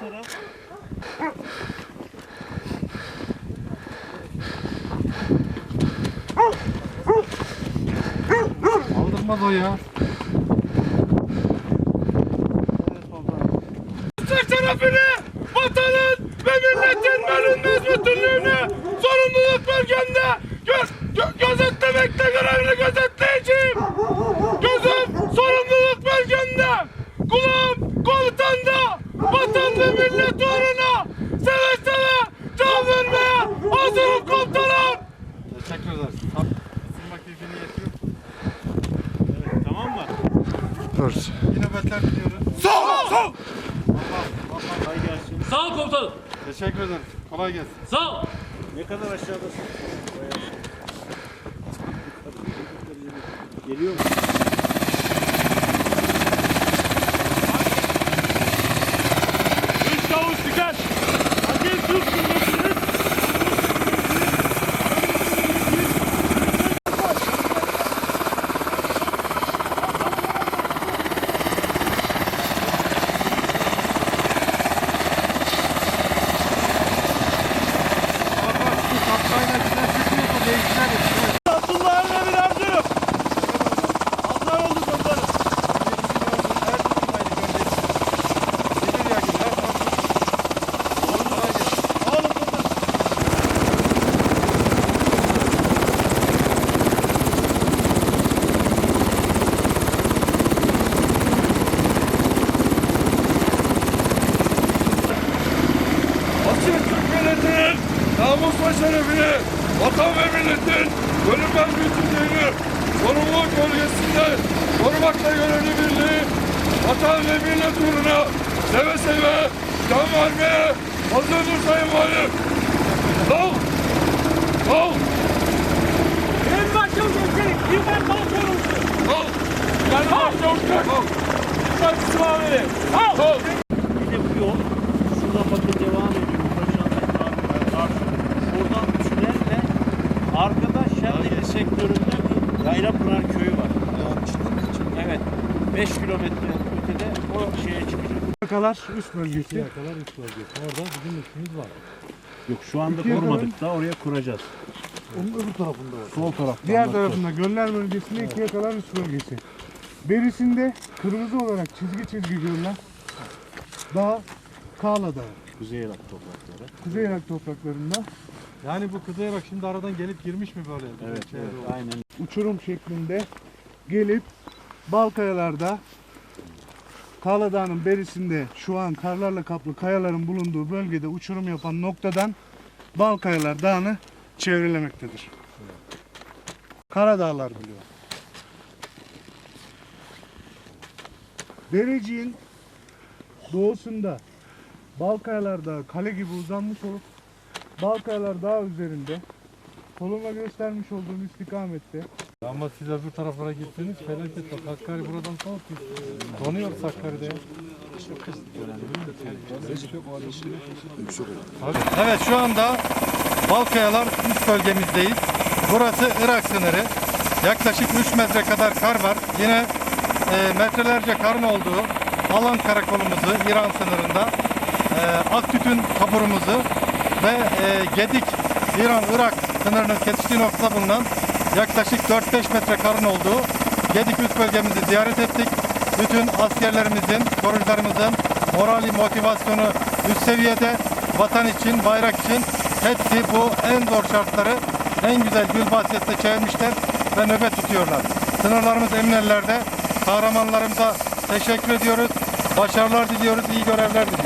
taraf. Aldırmaz o ya. İyi nöbetler diliyoruz. Sol sol. Kolay gelsin. Sağ ol komutanım. Teşekkür ederiz. Kolay gelsin. Sağ ol. Ne kadar aşağıdasın? Geliyor mu? 那就 namus ve şerefini, vatan ve milletin bölünmez bütünlüğünü sorumluluk bölgesinde korumakla görevli birliği, vatan ve millet uğruna seve seve can vermeye hazırdır Sayın Valim. Sol! Sol! En başım geçelim. Birden kalk olsun. Sol! Yani başçavuşlar! Lütfen İsmail Bey! Sol! 5 kilometre ötede o şeye çıkacak. Yakalar üst bölgesi. Yakalar üst bölgesi. Orada bizim üstümüz var. Yok şu anda İkiye kurmadık da oraya kuracağız. Onun öbür tarafında var. Sol tarafta. Diğer tarafında Göller bölgesinde iki yakalar üst bölgesi. Berisinde kırmızı olarak çizgi çizgi görülen dağ Kağla Dağı. Kuzey Irak toprakları. Kuzey Irak topraklarında Yani bu Kızılay bak şimdi aradan gelip girmiş mi böyle? Evet, Şeye evet aynen. uçurum şeklinde gelip Balkayalar'da Kağla berisinde şu an karlarla kaplı kayaların bulunduğu bölgede uçurum yapan noktadan Balkayalar Dağı'nı çevrelemektedir. Karadağlar biliyor. Derecik'in doğusunda Balkayalar Dağı kale gibi uzanmış olup Balkayalar Dağı üzerinde soluma göstermiş olduğum istikamette Ama siz öbür taraflara gittiniz felaket bak Hakkari buradan soğuk biz donuyoruz Hakkari'de ya. Evet şu anda Balkayalar üst bölgemizdeyiz. Burası Irak sınırı. Yaklaşık 3 metre kadar kar var. Yine e, metrelerce karın olduğu alan karakolumuzu İran sınırında e, Aktütün taburumuzu ve e, Gedik İran-Irak sınırının kesiştiği noktada bulunan yaklaşık 4-5 metre karın olduğu Gedik üst bölgemizi ziyaret ettik. Bütün askerlerimizin, korucularımızın morali, motivasyonu üst seviyede vatan için, bayrak için hepsi bu en zor şartları en güzel gül bahçesinde çevirmişler ve nöbet tutuyorlar. Sınırlarımız emin ellerde. Kahramanlarımıza teşekkür ediyoruz. Başarılar diliyoruz, iyi görevler diliyoruz.